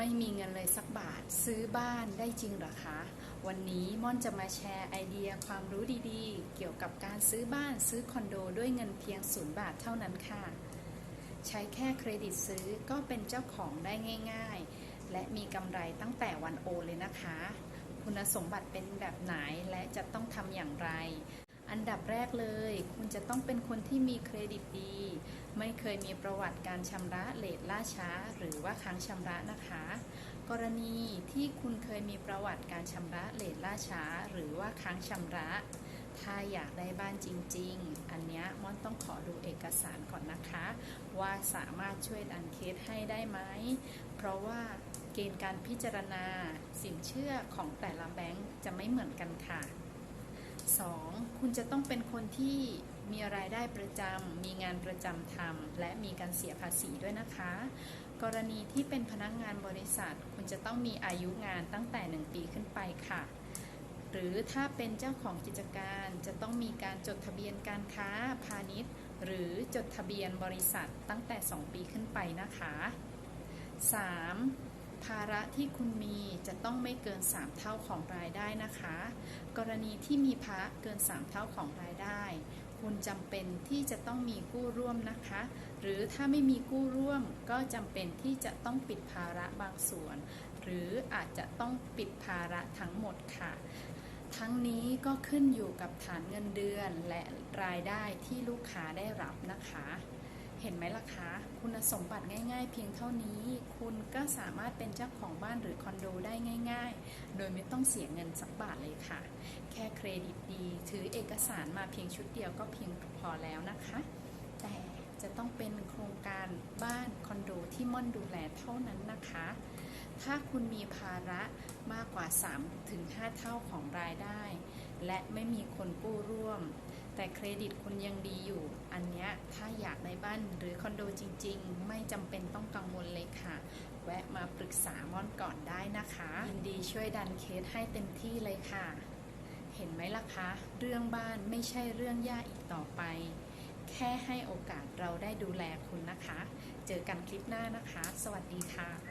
ไม่มีเงินเลยสักบาทซื้อบ้านได้จริงหรอคะ วันนี้ม่อนจะมาแชร์ไอเดียความรู้ดีๆ เกี่ยวกับการซื้อบ้านซื้อคอนโดด้วยเงินเพียงศูนย์บาทเท่านั้นค่ะ ใช้แค่เครดิตซื้อก็เป็นเจ้าของได้ง่าย ๆ และมีกำไรตั้งแต่วันโอนเลยนะคะ คุณสมบัติเป็นแบบไหนและจะต้องทำอย่างไร อันดับแรกเลย คุณจะ ต้องเป็นคนที่มีเครดิตดี ไม่เคยมีประวัติการชำระเลทล่าช้า หรือว่าค้างชำระนะคะ กรณีที่คุณเคยมีประวัติการชำระเลทล่าช้า หรือว่าค้างชำระ ถ้าอยากได้บ้านจริง ๆ อันนี้ม่อนต้องขอดูเอกสารก่อนนะคะ ว่าสามารถช่วยดันเคสให้ได้ไหม เพราะว่าเกณฑ์การพิจารณาสินเชื่อของแต่ละแบงก์จะไม่เหมือนกันค่ะ 2. คุณจะต้องเป็นคนที่ มีรายได้ประจำ มีงานประจำทำ และมีการเสียภาษีด้วยนะคะ กรณีที่เป็นพนักงานบริษัท คุณจะต้องมีอายุงานตั้งแต่ 1 ปีขึ้นไปค่ะ หรือถ้าเป็นเจ้าของกิจการจะต้องมีการจดทะเบียนการค้าพาณิชย์ หรือจดทะเบียนบริษัทตั้งแต่ 2 ปีขึ้นไปนะคะ 3. ภาระที่คุณมีจะต้องไม่เกิน 3 เท่าของรายได้นะคะ กรณีที่มีภาระเกิน 3 เท่าของรายได้ คุณจำเป็นที่จะต้องมีกู้ร่วมนะคะ หรือถ้าไม่มีกู้ร่วมก็จำเป็นที่จะต้องปิดภาระบางส่วน หรืออาจจะต้องปิดภาระทั้งหมดค่ะ ทั้งนี้ก็ขึ้นอยู่กับฐานเงินเดือนและรายได้ที่ลูกค้าได้รับนะคะ เห็นไหมล่ะคะ คุณสมบัติง่ายๆ เพียงเท่านี้ คุณก็สามารถเป็นเจ้าของบ้านหรือคอนโดได้ง่าย ๆ โดยไม่ต้องเสียเงินสักบาทเลยค่ะ แค่เครดิตดี ถือเอกสารมาเพียงชุดเดียวก็เพียงพอแล้วนะคะ แต่จะต้องเป็นโครงการบ้านคอนโดที่ม่อนดูแลเท่านั้นนะคะ ถ้าคุณมีภาระมากกว่า 3-5 เท่าของรายได้ และไม่มีคนกู้ร่วม แต่เครดิตคุณยังดีอยู่ อันเนี้ยถ้าอยากได้บ้านหรือคอนโดจริง ๆ ไม่จำเป็นต้องกังวลเลยค่ะ แวะมาปรึกษาม่อนก่อนได้นะคะยินดีช่วยดันเคสให้เต็มที่เลยค่ะ เห็นไหมล่ะคะ เรื่องบ้านไม่ใช่เรื่องยากอีกต่อไป แค่ให้โอกาสเราได้ดูแลคุณนะคะ เจอกันคลิปหน้านะคะ สวัสดีค่ะ